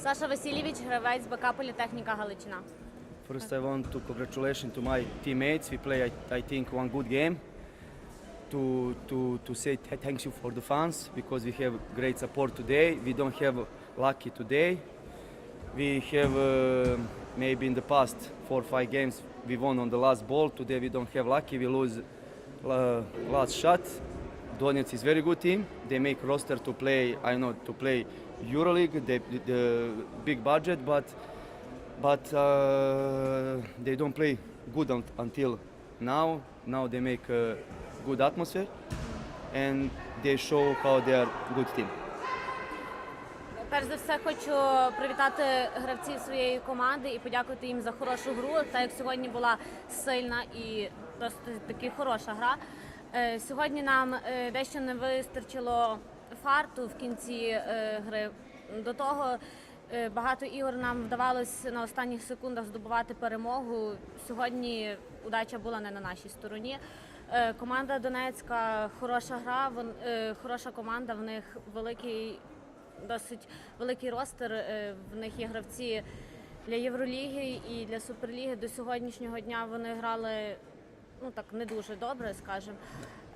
Саша Васильєвич, гравець БК Політехніка Галичина. First, I want to congratulate to my teammates. We play, I, I think, one good game. To to to say th- thank you for the fans because we have great support today. We don't have lucky today. We have uh, maybe in the past four or five games we won on the last ball. Today we don't have lucky. We lose uh, last shot. Donetsk is very good team. They make roster to play. I know to play EuroLeague. They, the, big budget, but but uh, they don't play good un- until now. Now they make a good atmosphere, and they show how they are good team. Перш за все, хочу привітати гравців своєї команди і подякувати їм за хорошу гру. Так як сьогодні була сильна і досить таки хороша гра. Е, Сьогодні нам е, дещо не вистачило фарту в кінці е, гри. До того багато ігор нам вдавалося на останніх секундах здобувати перемогу. Сьогодні удача була не на нашій стороні. Команда Донецька хороша гра, вон- хороша команда. В них великий досить великий ростер. В них є гравці для Євроліги і для Суперліги. До сьогоднішнього дня вони грали ну так не дуже добре, скажімо.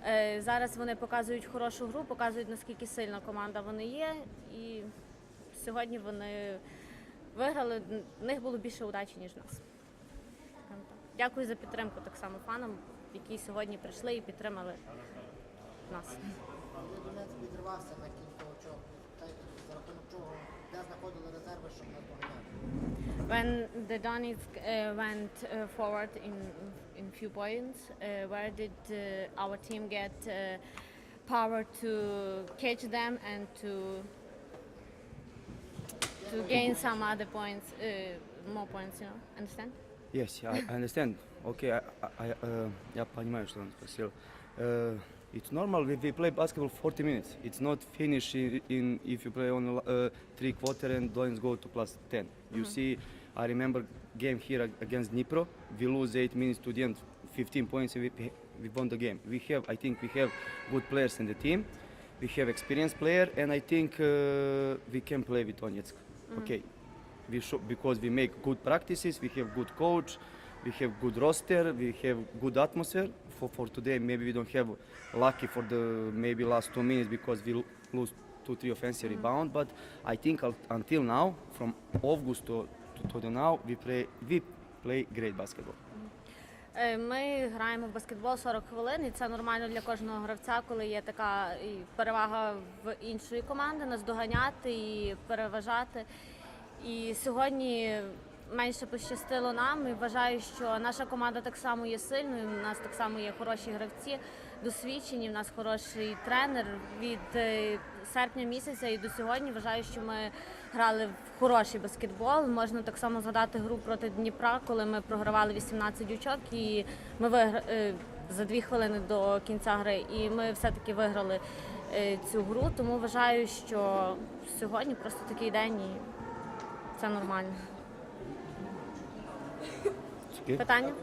Е, Зараз вони показують хорошу гру, показують наскільки сильна команда вони є. І сьогодні вони виграли. В них було більше удачі, ніж нас. Дякую за підтримку так само фанам, які сьогодні прийшли і підтримали нас. Донецьк відривався на кілька очок, за рахунок чого, де знаходили резерви, щоб не доганяти. When the Donetsk uh, went uh, forward in in few points, uh, where did uh, our team get uh, power to catch them and to to gain some other points, uh, more points? You know, understand? Yes, I, I understand. Okay, I, I, uh, я понимаю, что он спросил. Uh, it's normal. We, we play basketball 40 minutes. It's not finish in, in if you play on uh, three quarter and don't go to plus 10. You see, I remember game here against Dnipro. We lose eight minutes to the end, 15 points. and We, we won the game. We have, I think, we have good players in the team. We have experienced player, and I think uh, we can play with Donetsk. Okay, we because we make good practices, we have good coach, we have good roster, we have good atmosphere. For, for today, maybe we don't have lucky for the maybe last two minutes because we lose two, three offensive rebound. But I think until now, from August to, to, to the now, we play we play great basketball. Е, Ми граємо в баскетбол 40 хвилин, і це нормально для кожного гравця, коли є така перевага в іншої команди, нас доганяти і переважати. І сьогодні менше пощастило нам. І вважаю, що наша команда так само є сильною. У нас так само є хороші гравці, досвідчені. В нас хороший тренер від е, серпня місяця і до сьогодні. Вважаю, що ми грали в хороший баскетбол. Можна так само згадати гру проти Дніпра, коли ми програвали 18 очок, і ми виграли за дві хвилини до кінця гри. І ми все-таки виграли е, цю гру. Тому вважаю, що сьогодні просто такий день і це нормально. Питання?